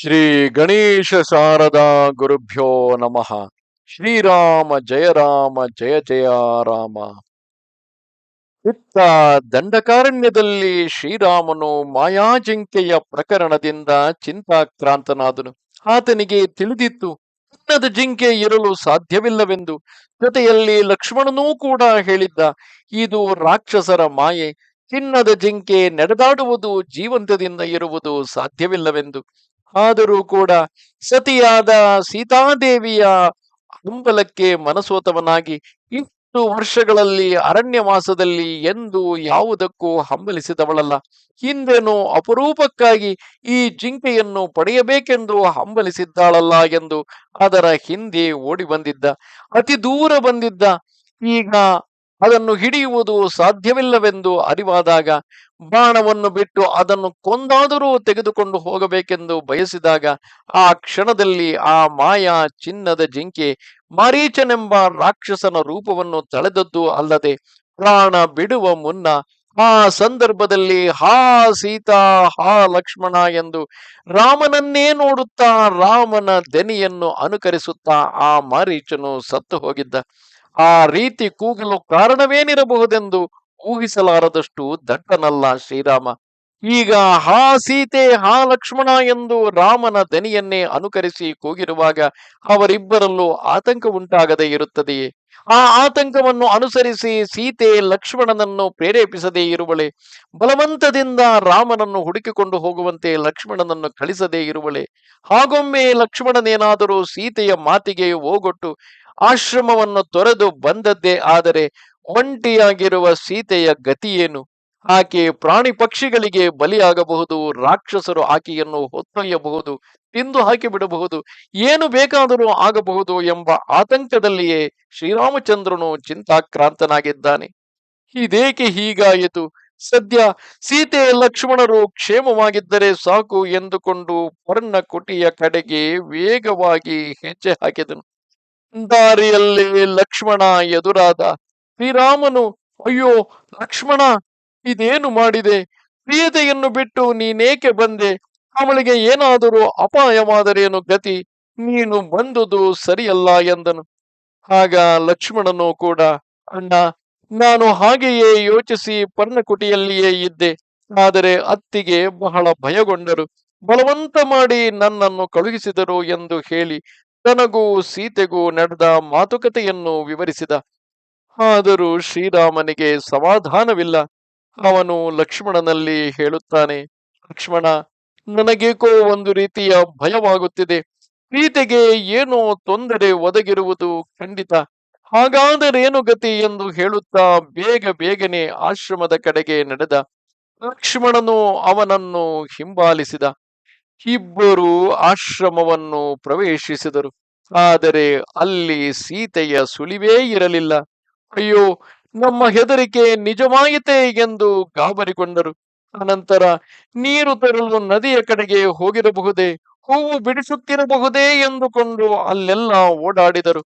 ಶ್ರೀ ಗಣೇಶ ಶಾರದಾ ಗುರುಭ್ಯೋ ನಮಃ. ಶ್ರೀರಾಮ ಜಯ ರಾಮ ಜಯ ಜಯ ರಾಮ. ಇತ್ತ ದಂಡಕಾರಣ್ಯದಲ್ಲಿ ಶ್ರೀರಾಮನು ಮಾಯಾಜಿಂಕೆಯ ಪ್ರಕರಣದಿಂದ ಚಿಂತಾಕ್ರಾಂತನಾದನು. ಆತನಿಗೆ ತಿಳಿದಿತ್ತು ಚಿನ್ನದ ಜಿಂಕೆ ಇರಲು ಸಾಧ್ಯವಿಲ್ಲವೆಂದು. ಜೊತೆಯಲ್ಲಿ ಲಕ್ಷ್ಮಣನೂ ಕೂಡ ಹೇಳಿದ್ದ, ಇದು ರಾಕ್ಷಸರ ಮಾಯೆ. ಚಿನ್ನದ ಜಿಂಕೆ ನಡೆದಾಡುವುದು ಜೀವಂತದಿಂದ ಇರುವುದು ಸಾಧ್ಯವಿಲ್ಲವೆಂದು. ಆದರೂ ಕೂಡ ಸತಿಯಾದ ಸೀತಾದೇವಿಯ ಹಂಬಲಕ್ಕೆ ಮನಸೋತವನಾಗಿ ಇಷ್ಟು ವರ್ಷಗಳಲ್ಲಿ ಅರಣ್ಯವಾಸದಲ್ಲಿ ಎಂದು ಯಾವುದಕ್ಕೂ ಹಂಬಲಿಸಿದವಳಲ್ಲ. ಹಿಂದೆನು ಅಪರೂಪಕ್ಕಾಗಿ ಈ ಜಿಂಕೆಯನ್ನು ಪಡೆಯಬೇಕೆಂದು ಹಂಬಲಿಸಿದ್ದಾಳಲ್ಲ ಎಂದು ಅದರ ಹಿಂದೆ ಓಡಿ ಬಂದಿದ್ದ. ಅತಿ ದೂರ ಬಂದಿದ್ದ. ಈಗ ಅದನ್ನು ಹಿಡಿಯುವುದು ಸಾಧ್ಯವಿಲ್ಲವೆಂದು ಅರಿವಾದಾಗ ಬಾಣವನ್ನು ಬಿಟ್ಟು ಅದನ್ನು ಕೊಂದಾದರೂ ತೆಗೆದುಕೊಂಡು ಹೋಗಬೇಕೆಂದು ಬಯಸಿದಾಗ ಆ ಕ್ಷಣದಲ್ಲಿ ಆ ಮಾಯಾ ಚಿನ್ನದ ಜಿಂಕೆ ಮಾರೀಚನೆಂಬ ರಾಕ್ಷಸನ ರೂಪವನ್ನು ತಳೆದದ್ದು ಅಲ್ಲದೆ ಪ್ರಾಣ ಬಿಡುವ ಮುನ್ನ ಆ ಸಂದರ್ಭದಲ್ಲಿ ಹಾ ಸೀತಾ, ಹಾ ಲಕ್ಷ್ಮಣ ಎಂದು ರಾಮನನ್ನೇ ನೋಡುತ್ತಾ ರಾಮನ ದನಿಯನ್ನು ಅನುಕರಿಸುತ್ತಾ ಆ ಮಾರೀಚನು ಸತ್ತು ಹೋಗಿದ್ದ. ಆ ರೀತಿ ಕೂಗಲು ಕಾರಣವೇನಿರಬಹುದೆಂದು ಊಹಿಸಲಾರದಷ್ಟು ದಟ್ಟನಲ್ಲ ಶ್ರೀರಾಮ. ಈಗ ಹಾ ಸೀತೆ, ಹಾ ಲಕ್ಷ್ಮಣ ಎಂದು ರಾಮನ ದನಿಯನ್ನೇ ಅನುಕರಿಸಿ ಕೂಗಿರುವಾಗ ಅವರಿಬ್ಬರಲ್ಲೂ ಆತಂಕ ಉಂಟಾಗದೇ ಇರುತ್ತದೆಯೇ? ಆ ಆತಂಕವನ್ನು ಅನುಸರಿಸಿ ಸೀತೆ ಲಕ್ಷ್ಮಣನನ್ನು ಪ್ರೇರೇಪಿಸದೇ ಇರುವಳೆ. ಬಲವಂತದಿಂದ ರಾಮನನ್ನು ಹುಡುಕಿಕೊಂಡು ಹೋಗುವಂತೆ ಲಕ್ಷ್ಮಣನನ್ನು ಕಳಿಸದೇ ಇರುವಳೆ. ಹಾಗೊಮ್ಮೆ ಲಕ್ಷ್ಮಣನೇನಾದರೂ ಸೀತೆಯ ಮಾತಿಗೆ ಓಗೊಟ್ಟು ಆಶ್ರಮವನ್ನು ತೊರೆದು ಬಂದದ್ದೇ ಆದರೆ ಒಂಟಿಯಾಗಿರುವ ಸೀತೆಯ ಗತಿಯೇನು? ಆಕೆ ಪ್ರಾಣಿ ಪಕ್ಷಿಗಳಿಗೆ ಬಲಿಯಾಗಬಹುದು, ರಾಕ್ಷಸರು ಆಕೆಯನ್ನು ಹೊತ್ತೊಯ್ಯಬಹುದು, ತಿಂದು ಹಾಕಿ ಬಿಡಬಹುದು ಏನು ಬೇಕಾದರೂ ಆಗಬಹುದು ಎಂಬ ಆತಂಕದಲ್ಲಿಯೇ ಶ್ರೀರಾಮಚಂದ್ರನು ಚಿಂತಾಕ್ರಾಂತನಾಗಿದ್ದಾನೆ. ಇದೇಕೆ ಹೀಗಾಯಿತು? ಸದ್ಯ ಸೀತೆ ಲಕ್ಷ್ಮಣರು ಕ್ಷೇಮವಾಗಿದ್ದರೆ ಸಾಕು ಎಂದುಕೊಂಡು ಪರ್ಣಕುಟಿಯ ಕಡೆಗೆ ವೇಗವಾಗಿ ಹೆಜ್ಜೆ ಹಾಕಿದನು. ದಾರಿಯಲ್ಲಿ ಲಕ್ಷ್ಮಣ ಎದುರಾದ ಶ್ರೀರಾಮನು, ಅಯ್ಯೋ, ಲಕ್ಷ್ಮಣ, ಇದೇನು ಮಾಡಿದೆ? ಪ್ರಿಯತೆಯನ್ನು ಬಿಟ್ಟು ನೀನೇಕೆ ಬಂದೆ? ಅವಳಿಗೆ ಏನಾದರೂ ಅಪಾಯವಾದರೇನು ಗತಿ? ನೀನು ಬಂದುದು ಸರಿಯಲ್ಲ ಎಂದನು. ಆಗ ಲಕ್ಷ್ಮಣನು ಕೂಡ, ಅಣ್ಣ, ನಾನು ಹಾಗೆಯೇ ಯೋಚಿಸಿ ಪರ್ಣಕುಟಿಯಲ್ಲಿಯೇ ಇದ್ದೆ. ಆದರೆ ಅತ್ತಿಗೆ ಬಹಳ ಭಯಗೊಂಡರು. ಬಲವಂತ ಮಾಡಿ ನನ್ನನ್ನು ಕಳುಹಿಸಿದರು ಎಂದು ಹೇಳಿ ತನಗೂ ಸೀತೆಗೂ ನಡೆದ ಮಾತುಕತೆಯನ್ನು ವಿವರಿಸಿದ. ಆದರೂ ಶ್ರೀರಾಮನಿಗೆ ಸಮಾಧಾನವಿಲ್ಲ. ಅವನು ಲಕ್ಷ್ಮಣನಲ್ಲಿ ಹೇಳುತ್ತಾನೆ, ಲಕ್ಷ್ಮಣ, ನನಗೇಕೋ ಒಂದು ರೀತಿಯ ಭಯವಾಗುತ್ತಿದೆ. ಸೀತೆಗೆ ಏನೋ ತೊಂದರೆ ಒದಗಿರುವುದು ಖಂಡಿತ. ಹಾಗಾದರೇನು ಗತಿ? ಎಂದು ಹೇಳುತ್ತಾ ಬೇಗ ಬೇಗನೆ ಆಶ್ರಮದ ಕಡೆಗೆ ನಡೆದ. ಲಕ್ಷ್ಮಣನು ಅವನನ್ನು ಹಿಂಬಾಲಿಸಿದ. ಇಬ್ಬರು ಆಶ್ರಮವನ್ನು ಪ್ರವೇಶಿಸಿದರು. ಆದರೆ ಅಲ್ಲಿ ಸೀತೆಯ ಸುಳಿವೇ ಇರಲಿಲ್ಲ. ಅಯ್ಯೋ, ನಮ್ಮ ಹೆದರಿಕೆ ನಿಜವಾಯಿತೆ ಎಂದು ಗಾಬರಿಗೊಂಡರು. ಅನಂತರ, ನೀರು ತರಲು ನದಿಯ ಕಡೆಗೆ ಹೋಗಿರಬಹುದೇ? ಹೂವು ಬಿಡಿಸುತ್ತಿರಬಹುದೇ ಎಂದುಕೊಂಡು ಅಲ್ಲೆಲ್ಲ ಓಡಾಡಿದರು.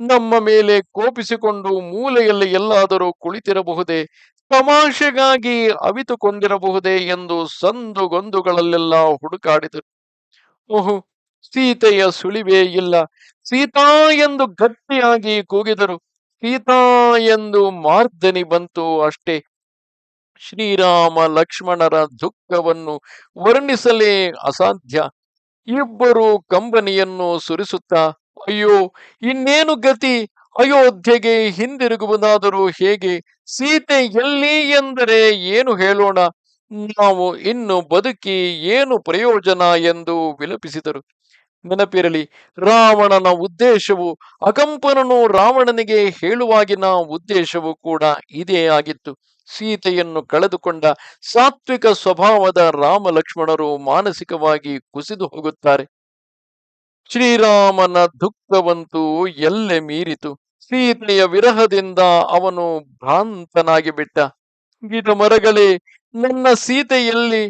ನಮ್ಮ ಮೇಲೆ ಕೋಪಿಸಿಕೊಂಡು ಮೂಲೆಯಲ್ಲಿ ಎಲ್ಲಾದರೂ ಕುಳಿತಿರಬಹುದೇ? ತಮಾಷೆಗಾಗಿ ಅವಿತುಕೊಂಡಿರಬಹುದೇ ಎಂದು ಸಂದುಗೊಂದುಗಳಲ್ಲೆಲ್ಲ ಹುಡುಕಾಡಿದರು. ಓಹು, ಸೀತೆಯ ಸುಳಿವೇ ಇಲ್ಲ. ಸೀತಾ ಎಂದು ಗಟ್ಟಿಯಾಗಿ ಕೂಗಿದರು. ಸೀತಾ ಎಂದು ಮಾರ್ದನಿ ಬಂತು ಅಷ್ಟೇ. ಶ್ರೀರಾಮ ಲಕ್ಷ್ಮಣರ ದುಃಖವನ್ನು ವರ್ಣಿಸಲೇ ಅಸಾಧ್ಯ. ಇಬ್ಬರು ಕಂಬನಿಯನ್ನು ಸುರಿಸುತ್ತಾ, ಅಯ್ಯೋ, ಇನ್ನೇನು ಗತಿ? ಅಯೋಧ್ಯೆಗೆ ಹಿಂದಿರುಗುವುದಾದರೂ ಹೇಗೆ? ಸೀತೆ ಎಲ್ಲಿ ಎಂದರೆ ಏನು ಹೇಳೋಣ? ನಾವು ಇನ್ನು ಬದುಕಿ ಏನು ಪ್ರಯೋಜನ ಎಂದು ವಿಲಪಿಸಿದರು. ನೆನಪಿರಲಿ, ರಾವಣನ ಉದ್ದೇಶವು ಅಕಂಪನನು ರಾವಣನಿಗೆ ಹೇಳುವಾಗಿನ ಉದ್ದೇಶವು ಕೂಡ ಇದೇ ಆಗಿತ್ತು. ಸೀತೆಯನ್ನು ಕಳೆದುಕೊಂಡ ಸಾತ್ವಿಕ ಸ್ವಭಾವದ ರಾಮ ಲಕ್ಷ್ಮಣರು ಮಾನಸಿಕವಾಗಿ ಕುಸಿದು ಹೋಗುತ್ತಾರೆ. ಶ್ರೀರಾಮನ ದುಃಖವಂತೂ ಎಲ್ಲೆ ಮೀರಿತು. ಸೀತೆಯ ವಿರಹದಿಂದ ಅವನು ಭ್ರಾಂತನಾಗಿ ಬಿಟ್ಟ. ಗಿಡ ಮರಗಳೇ, ನನ್ನ ಸೀತೆಯಲ್ಲಿ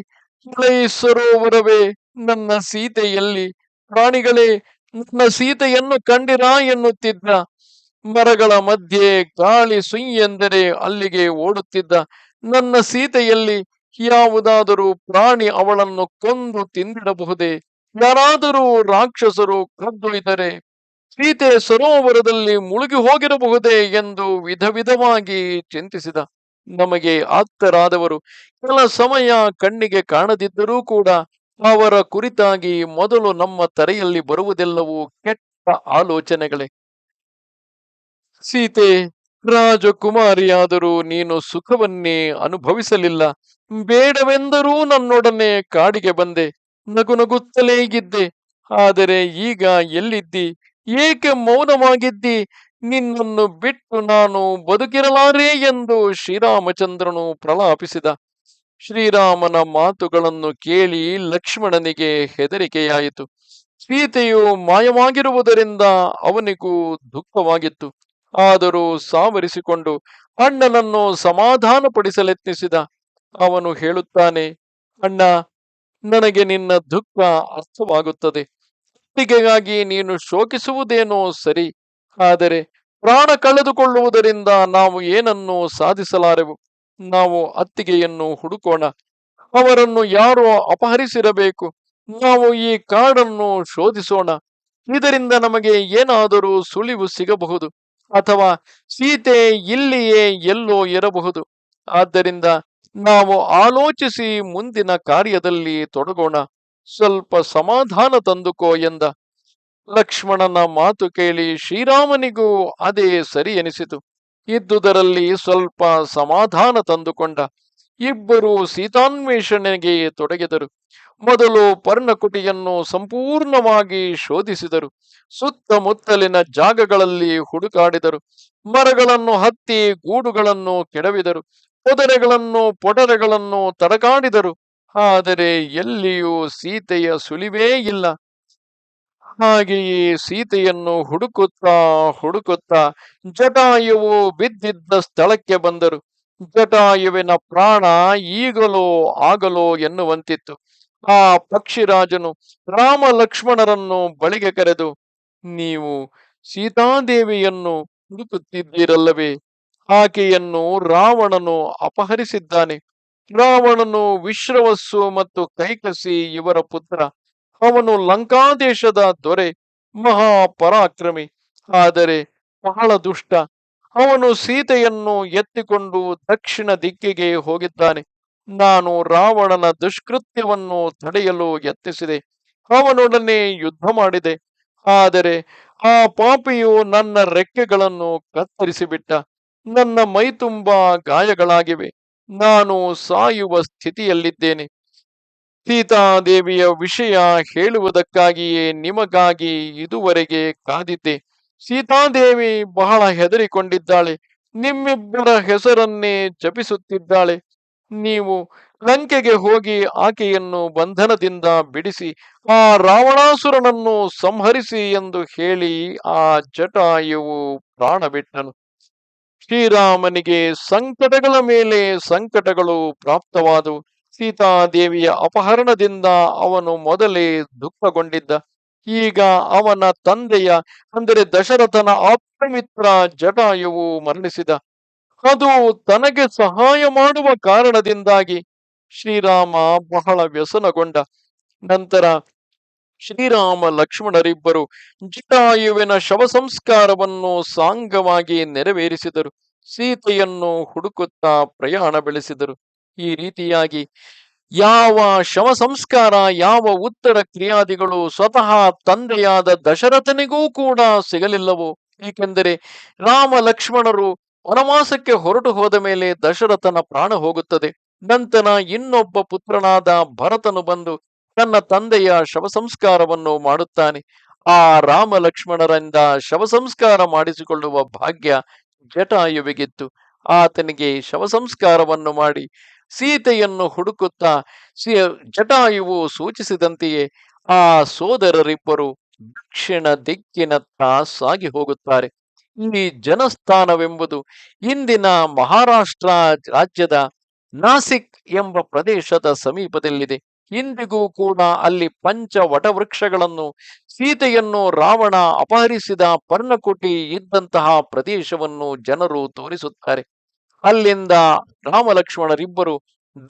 ಮಲೈ ಸರೋವರವೇ ನನ್ನ ಸೀತೆಯಲ್ಲಿ ಪ್ರಾಣಿಗಳೇ, ನನ್ನ ಸೀತೆಯನ್ನು ಕಂಡಿರಾ ಎನ್ನುತ್ತಿದ್ದ. ಮರಗಳ ಮಧ್ಯೆ ಗಾಳಿ ಸುಯ್ಯೆಂದರೆ ಅಲ್ಲಿಗೆ ಓಡುತ್ತಿದ್ದ. ನನ್ನ ಸೀತೆಯಲ್ಲಿ ಯಾವುದಾದರೂ ಪ್ರಾಣಿ ಅವಳನ್ನು ಕೊಂದು ತಿಂದಿಡಬಹುದೇ? ಯಾರಾದರೂ ರಾಕ್ಷಸರು ಕದ್ದೊಯ್ದರೆ ಸೀತೆ ಸರೋವರದಲ್ಲಿ ಮುಳುಗಿ ಹೋಗಿರಬಹುದೇ ಎಂದು ವಿಧ ವಿಧವಾಗಿ ಚಿಂತಿಸಿದ. ನಮಗೆ ಆಪ್ತರಾದವರು ಕೆಲ ಸಮಯ ಕಣ್ಣಿಗೆ ಕಾಣದಿದ್ದರೂ ಕೂಡ ಅವರ ಕುರಿತಾಗಿ ಮೊದಲು ನಮ್ಮ ತರೆಯಲ್ಲಿ ಬರುವುದೆಲ್ಲವೂ ಕೆಟ್ಟ ಆಲೋಚನೆಗಳೇ. ಸೀತೆ, ರಾಜಕುಮಾರಿಯಾದರೂ ನೀನು ಸುಖವನ್ನೇ ಅನುಭವಿಸಲಿಲ್ಲ. ಬೇಡವೆಂದರೂ ನನ್ನೊಡನೆ ಕಾಡಿಗೆ ಬಂದೆ. ನಗು ನಗುತ್ತಲೇ ಇದ್ದೆ. ಆದರೆ ಈಗ ಎಲ್ಲಿದ್ದಿ? ಏಕೆ ಮೌನವಾಗಿದ್ದಿ? ನಿನ್ನನ್ನು ಬಿಟ್ಟು ನಾನು ಬದುಕಿರಲಾರೆ ಎಂದು ಶ್ರೀರಾಮಚಂದ್ರನು ಪ್ರಲಾಪಿಸಿದ. ಶ್ರೀರಾಮನ ಮಾತುಗಳನ್ನು ಕೇಳಿ ಲಕ್ಷ್ಮಣನಿಗೆ ಹೆದರಿಕೆಯಾಯಿತು. ಸೀತೆಯು ಮಾಯವಾಗಿರುವುದರಿಂದ ಅವನಿಗೂ ದುಃಖವಾಗಿತ್ತು. ಆದರೂ ಸಾವರಿಸಿಕೊಂಡು ಅಣ್ಣನನ್ನು ಸಮಾಧಾನಪಡಿಸಲೆತ್ನಿಸಿದ. ಅವನು ಹೇಳುತ್ತಾನೆ, ಅಣ್ಣ ನನಗೆ ನಿನ್ನ ದುಃಖ ಅರ್ಥವಾಗುತ್ತದೆ. ಅತ್ತಿಗೆಗಾಗಿ ನೀನು ಶೋಕಿಸುವುದೇನೋ ಸರಿ, ಆದರೆ ಪ್ರಾಣ ಕಳೆದುಕೊಳ್ಳುವುದರಿಂದ ನಾವು ಏನನ್ನು ಸಾಧಿಸಲಾರೆವು? ನಾವು ಅತ್ತಿಗೆಯನ್ನು ಹುಡುಕೋಣ. ಅವರನ್ನು ಯಾರೋ ಅಪಹರಿಸಿರಬೇಕು? ನಾವು ಈ ಕಾಡನ್ನು ಶೋಧಿಸೋಣ. ಇದರಿಂದ ನಮಗೆ ಏನಾದರೂ ಸುಳಿವು ಸಿಗಬಹುದು ಅಥವಾ ಸೀತೆ ಇಲ್ಲಿಯೇ ಎಲ್ಲೋ ಇರಬಹುದು. ಆದ್ದರಿಂದ ನಾವು ಆಲೋಚಿಸಿ ಮುಂದಿನ ಕಾರ್ಯದಲ್ಲಿ ತೊಡಗೋಣ. ಸ್ವಲ್ಪ ಸಮಾಧಾನ ತಂದುಕೋ ಎಂದ. ಲಕ್ಷ್ಮಣನ ಮಾತು ಕೇಳಿ ಶ್ರೀರಾಮನಿಗೂ ಅದೇ ಸರಿ ಎನಿಸಿತು. ಇದ್ದುದರಲ್ಲಿ ಸ್ವಲ್ಪ ಸಮಾಧಾನ ತಂದುಕೊಂಡ. ಇಬ್ಬರು ಸೀತಾನ್ವೇಷಣೆಗೆ ತೊಡಗಿದರು. ಮೊದಲು ಪರ್ಣಕುಟಿಯನ್ನು ಸಂಪೂರ್ಣವಾಗಿ ಶೋಧಿಸಿದರು. ಸುತ್ತಮುತ್ತಲಿನ ಜಾಗಗಳಲ್ಲಿ ಹುಡುಕಾಡಿದರು. ಮರಗಳನ್ನು ಹತ್ತಿ ಗೂಡುಗಳನ್ನು ಕೆಡವಿದರು. ಪೊದರೆಗಳನ್ನು ಪೊಟರೆಗಳನ್ನು ತಡಕಾಡಿದರು ಆದರೆ ಎಲ್ಲಿಯೂ ಸೀತೆಯ ಸುಳಿವೇ ಇಲ್ಲ. ಹಾಗೆಯೇ ಸೀತೆಯನ್ನು ಹುಡುಕುತ್ತಾ ಹುಡುಕುತ್ತಾ ಜಟಾಯುವು ಬಿದ್ದಿದ್ದ ಸ್ಥಳಕ್ಕೆ ಬಂದರು. ಜಟಾಯುವಿನ ಪ್ರಾಣ ಈಗಲೋ ಆಗಲೋ ಎನ್ನುವಂತಿತ್ತು. ಆ ಪಕ್ಷಿರಾಜನು ರಾಮ ಲಕ್ಷ್ಮಣರನ್ನು ಬಳಿಗೆ ಕರೆದು, ನೀವು ಸೀತಾದೇವಿಯನ್ನು ಹುಡುಕುತ್ತಿದ್ದೀರಲ್ಲವೇ? ಆಕೆಯನ್ನು ರಾವಣನು ಅಪಹರಿಸಿದ್ದಾನೆ. ರಾವಣನು ವಿಶ್ರವಸ್ಸು ಮತ್ತು ಕೈಕಸಿ ಇವರ ಪುತ್ರ. ಅವನು ಲಂಕಾದೇಶದ ದೊರೆ ಮಹಾ ಪರಾಕ್ರಮಿ ಆದರೆ ಬಹಳ ದುಷ್ಟ. ಅವನು ಸೀತೆಯನ್ನು ಎತ್ತಿಕೊಂಡು ದಕ್ಷಿಣ ದಿಕ್ಕಿಗೆ ಹೋಗಿದ್ದಾನೆ. ನಾನು ರಾವಣನ ದುಷ್ಕೃತ್ಯವನ್ನು ತಡೆಯಲು ಯತ್ನಿಸಿದೆ. ಅವನೊಡನೆ ಯುದ್ಧ ಮಾಡಿದೆ. ಆದರೆ ಆ ಪಾಪಿಯು ನನ್ನ ರೆಕ್ಕೆಗಳನ್ನು ಕತ್ತರಿಸಿಬಿಟ್ಟ. ನನ್ನ ಮೈ ತುಂಬಾ ಗಾಯಗಳಾಗಿವೆ. ನಾನು ಸಾಯುವ ಸ್ಥಿತಿಯಲ್ಲಿದ್ದೇನೆ. ಸೀತಾದೇವಿಯ ವಿಷಯ ಹೇಳುವುದಕ್ಕಾಗಿಯೇ ನಿಮಗಾಗಿ ಇದುವರೆಗೆ ಕಾದಿದ್ದೆ. ಸೀತಾದೇವಿ ಬಹಳ ಹೆದರಿಕೊಂಡಿದ್ದಾಳೆ. ನಿಮ್ಮಿಬ್ಬರ ಹೆಸರನ್ನೇ ಜಪಿಸುತ್ತಿದ್ದಾಳೆ. ನೀವು ಲಂಕೆಗೆ ಹೋಗಿ ಆಕೆಯನ್ನು ಬಂಧನದಿಂದ ಬಿಡಿಸಿ, ಆ ರಾವಣಾಸುರನನ್ನು ಸಂಹರಿಸಿ ಎಂದು ಹೇಳಿ ಆ ಜಟಾಯುವು ಪ್ರಾಣ ಬಿಟ್ಟನು ಶ್ರೀರಾಮನಿಗೆ ಸಂಕಟಗಳ ಮೇಲೆ ಸಂಕಟಗಳು ಪ್ರಾಪ್ತವಾದವು. ಸೀತಾದೇವಿಯ ಅಪಹರಣದಿಂದ ಅವನು ಮೊದಲೇ ದುಃಖಗೊಂಡಿದ್ದ. ಈಗ ಅವನ ತಂದೆಯ, ಅಂದರೆ ದಶರಥನ ಆಪ್ತಮಿತ್ರ ಜಟಾಯುವು ಮರಣಿಸಿದ. ಅದು ತನಗೆ ಸಹಾಯ ಮಾಡುವ ಕಾರಣದಿಂದಾಗಿ ಶ್ರೀರಾಮ ಬಹಳ ವ್ಯಸನಗೊಂಡ. ನಂತರ ಶ್ರೀರಾಮ ಲಕ್ಷ್ಮಣರಿಬ್ಬರು ಜಟಾಯುವಿನ ಶವ ಸಂಸ್ಕಾರವನ್ನು ಸಾಂಗವಾಗಿ ನೆರವೇರಿಸಿದರು. ಸೀತೆಯನ್ನು ಹುಡುಕುತ್ತಾ ಪ್ರಯಾಣ ಬೆಳೆಸಿದರು. ಈ ರೀತಿಯಾಗಿ ಯಾವ ಶವ ಸಂಸ್ಕಾರ, ಯಾವ ಉತ್ತರ ಕ್ರಿಯಾದಿಗಳು ಸ್ವತಃ ತಂದೆಯಾದ ದಶರಥನಿಗೂ ಕೂಡ ಸಿಗಲಿಲ್ಲವೋ? ಏಕೆಂದರೆ ರಾಮ ಲಕ್ಷ್ಮಣರು ವನವಾಸಕ್ಕೆ ಹೊರಟು ಹೋದ ಮೇಲೆ ದಶರಥನ ಪ್ರಾಣ ಹೋಗುತ್ತದೆ. ನಂತರ ಇನ್ನೊಬ್ಬ ಪುತ್ರನಾದ ಭರತನು ಬಂದು ತನ್ನ ತಂದೆಯ ಶವ ಸಂಸ್ಕಾರವನ್ನು ಮಾಡುತ್ತಾನೆ. ಆ ರಾಮ ಲಕ್ಷ್ಮಣರಿಂದ ಶವ ಸಂಸ್ಕಾರ ಮಾಡಿಸಿಕೊಳ್ಳುವ ಭಾಗ್ಯ ಜಟಾಯುವಿಗಿತ್ತು. ಆತನಿಗೆ ಶವ ಸಂಸ್ಕಾರವನ್ನು ಮಾಡಿ ಸೀತೆಯನ್ನು ಹುಡುಕುತ್ತಾ ಜಟಾಯುವು ಸೂಚಿಸಿದಂತೆಯೇ ಆ ಸೋದರರಿಬ್ಬರು ದಕ್ಷಿಣ ದಿಕ್ಕಿನತ್ತ ಸಾಗಿ ಹೋಗುತ್ತಾರೆ. ಈ ಜನಸ್ಥಾನವೆಂಬುದು ಇಂದಿನ ಮಹಾರಾಷ್ಟ್ರ ರಾಜ್ಯದ ನಾಸಿಕ್ ಎಂಬ ಪ್ರದೇಶದ ಸಮೀಪದಲ್ಲಿದೆ. ಇಂದಿಗೂ ಕೂಡ ಅಲ್ಲಿ ಪಂಚ ವಟವೃಕ್ಷಗಳನ್ನು, ಸೀತೆಯನ್ನು ರಾವಣ ಅಪಹರಿಸಿದ ಪರ್ಣಕುಟಿ ಇದ್ದಂತಹ ಪ್ರದೇಶವನ್ನು ಜನರು ತೋರಿಸುತ್ತಾರೆ. ಅಲ್ಲಿಂದ ರಾಮ ಲಕ್ಷ್ಮಣರಿಬ್ಬರು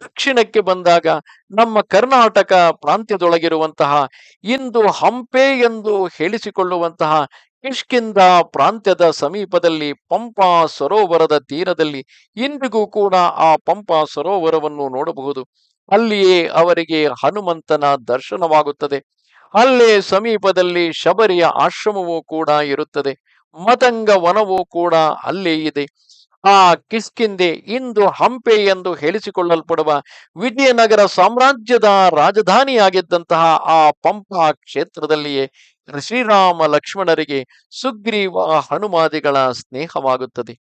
ದಕ್ಷಿಣಕ್ಕೆ ಬಂದಾಗ ನಮ್ಮ ಕರ್ನಾಟಕ ಪ್ರಾಂತ್ಯದೊಳಗಿರುವಂತಹ ಇಂದು ಹಂಪೆ ಎಂದು ಹೇಳಿಸಿಕೊಳ್ಳುವಂತಹ ಕಿಷ್ಕಿಂದ ಪ್ರಾಂತ್ಯದ ಸಮೀಪದಲ್ಲಿ ಪಂಪಾ ಸರೋವರದ ತೀರದಲ್ಲಿ ಇಂದಿಗೂ ಕೂಡ ಆ ಪಂಪಾ ಸರೋವರವನ್ನು ನೋಡಬಹುದು. ಅಲ್ಲಿಯೇ ಅವರಿಗೆ ಹನುಮಂತನ ದರ್ಶನವಾಗುತ್ತದೆ. ಅಲ್ಲೇ ಸಮೀಪದಲ್ಲಿ ಶಬರಿಯ ಆಶ್ರಮವೂ ಕೂಡ ಇರುತ್ತದೆ. ಮತಂಗ ವನವೂ ಕೂಡ ಅಲ್ಲೇ ಇದೆ. ಆ ಕಿಸ್ಕಿಂದೆ ಇಂದು ಹಂಪೆ ಎಂದು ಹೇಳಿಸಿಕೊಳ್ಳಲ್ಪಡುವ ವಿಜಯನಗರ ಸಾಮ್ರಾಜ್ಯದ ರಾಜಧಾನಿಯಾಗಿದ್ದಂತಹ ಆ ಪಂಪಾ ಕ್ಷೇತ್ರದಲ್ಲಿಯೇ ಶ್ರೀರಾಮ ಲಕ್ಷ್ಮಣರಿಗೆ ಸುಗ್ರೀವ ಹನುಮಾದಿಗಳ ಸ್ನೇಹವಾಗುತ್ತದೆ.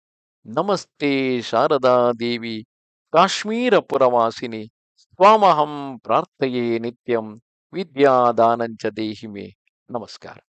ನಮಸ್ತೆ ಶಾರದಾ ದೇವಿ ಕಾಶ್ಮೀರ ಪುರವಾಸಿನಿ ಸ್ವಾಮಹಂ ಪ್ರಾರ್ಥಯೇ ನಿತ್ಯಂ ವಿದ್ಯಾದಾನಂಚ ದೇಹಿಮೆ. ನಮಸ್ಕಾರ.